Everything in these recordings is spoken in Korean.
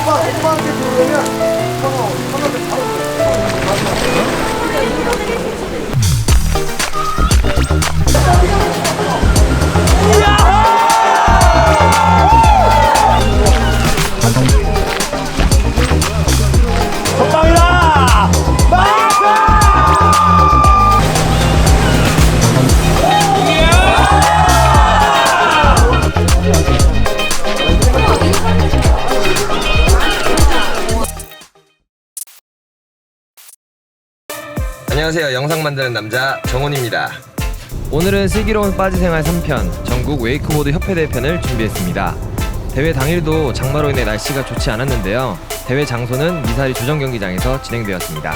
오빠, 오빠한테 부르면 형어, 형한테 바로 부르 안녕하세요. 영상 만드는 남자 정훈입니다. 오늘은 슬기로운 빠지생활 3편 전국 웨이크보드 협회 대편을 준비했습니다. 대회 당일도 장마로 인해 날씨가 좋지 않았는데요. 대회 장소는 미사리 조정 경기장에서 진행되었습니다.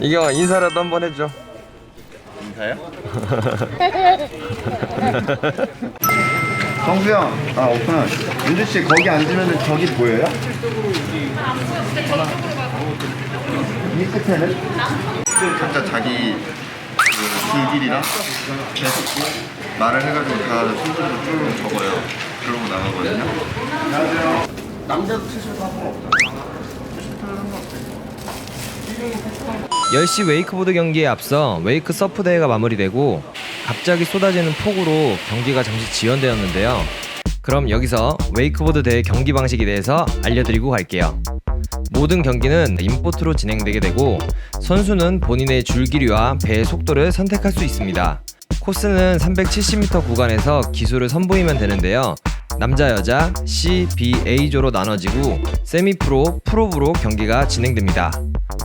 이거 인사라도 한번 해줘. 정수 형, 아 오픈은 윤주 씨 거기 앉으면 저기 보여요? 이 끝에는? 각자 자기 그 길이랑 계속 말을 해가지고 다 순서대로 쭉 적어요. 그러고 나가거든요. 남자도 티셔츠 한번 없다. 10시 웨이크보드 경기에 앞서 웨이크 서프 대회가 마무리되고 갑자기 쏟아지는 폭우로 경기가 잠시 지연되었는데요. 그럼 여기서 웨이크보드 대회 경기 방식에 대해서 알려드리고 갈게요. 모든 경기는 인포트로 진행되게 되고 선수는 본인의 줄길이와 배의 속도를 선택할 수 있습니다. 코스는 370m 구간에서 기술을 선보이면 되는데요. 남자 여자 C, B, A조로 나눠지고 세미 프로, 프로브로 경기가 진행됩니다.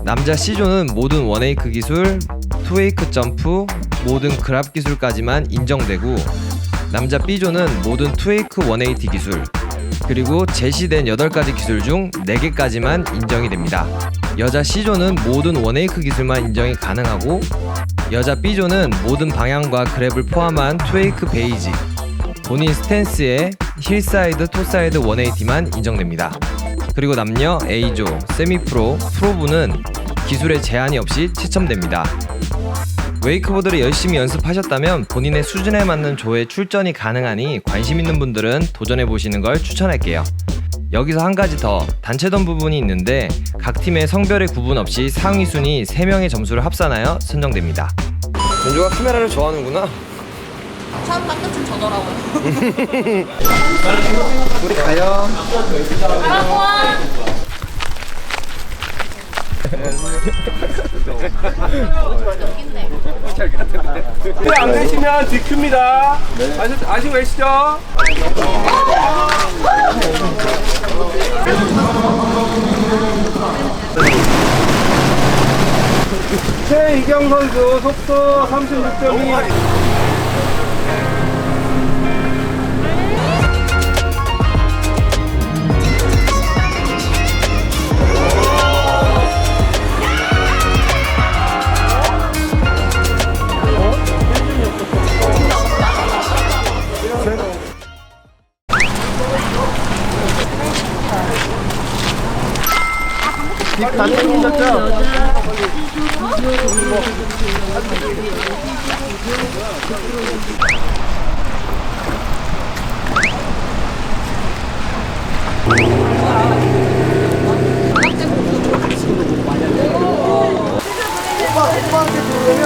남자 C조는 모든 원웨이크 기술, 투웨이크 점프, 모든 그랍 기술까지만 인정되고 남자 B조는 모든 투웨이크 180 기술 그리고 제시된 8가지 기술 중 4개까지만 인정이 됩니다. 여자 C조는 모든 원웨이크 기술만 인정이 가능하고 여자 B조는 모든 방향과 그랩을 포함한 투웨이크 베이지 본인 스탠스에 힐사이드, 토사이드 180만 인정됩니다. 그리고 남녀 A조, 세미프로, 프로부는 기술에 제한이 없이 채점됩니다. 웨이크보드를 열심히 연습하셨다면 본인의 수준에 맞는 조에 출전이 가능하니 관심 있는 분들은 도전해 보시는 걸 추천할게요. 여기서 한 가지 더 단체전 부분이 있는데 각 팀의 성별의 구분 없이 상위 순위 3명의 점수를 합산하여 선정됩니다. 연주가 카메라를 좋아하는구나. 처음 딱 끝은 저더라고요. 우리 가요. 안 되시면 뒤큐입니다. 아시, 아시고 계시죠? 최이경 선수 속도 36.2. 안 생겼죠? 이거 이거 이거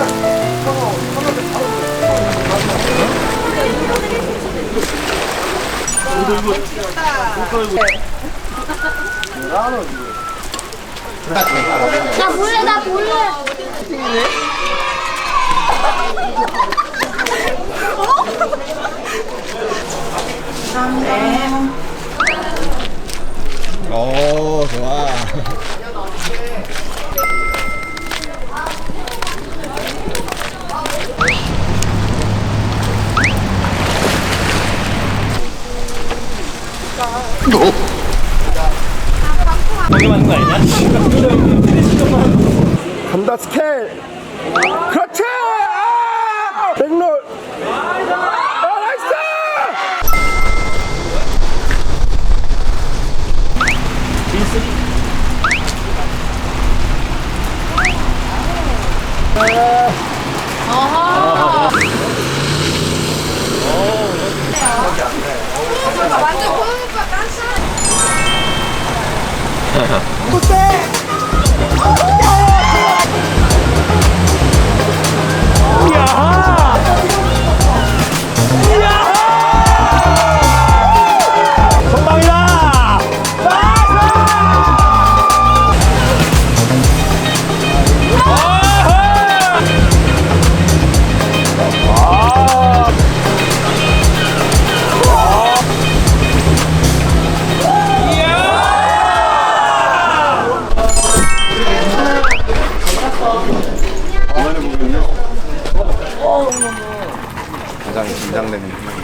이거 나 볼래, 나 볼래. 오 좋아. 간다 스케일. 그렇지! 아! 백롤. 아, 나이스! 완전 가장 되는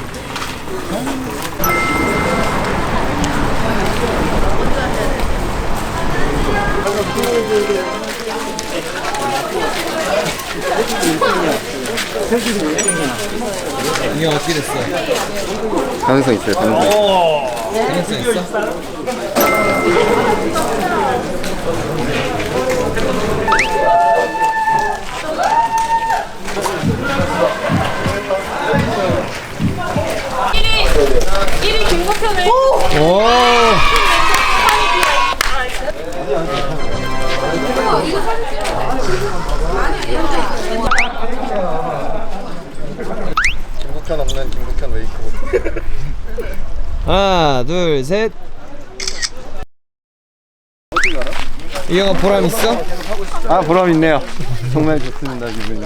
이게 어떻게 됐어? 가능성 있어요 가능성 가능성 있어? 김국현 웨이크보드 하나, 둘, 셋. 이 영화 보람 있어? 아 보람 있네요 정말 좋습니다 기분이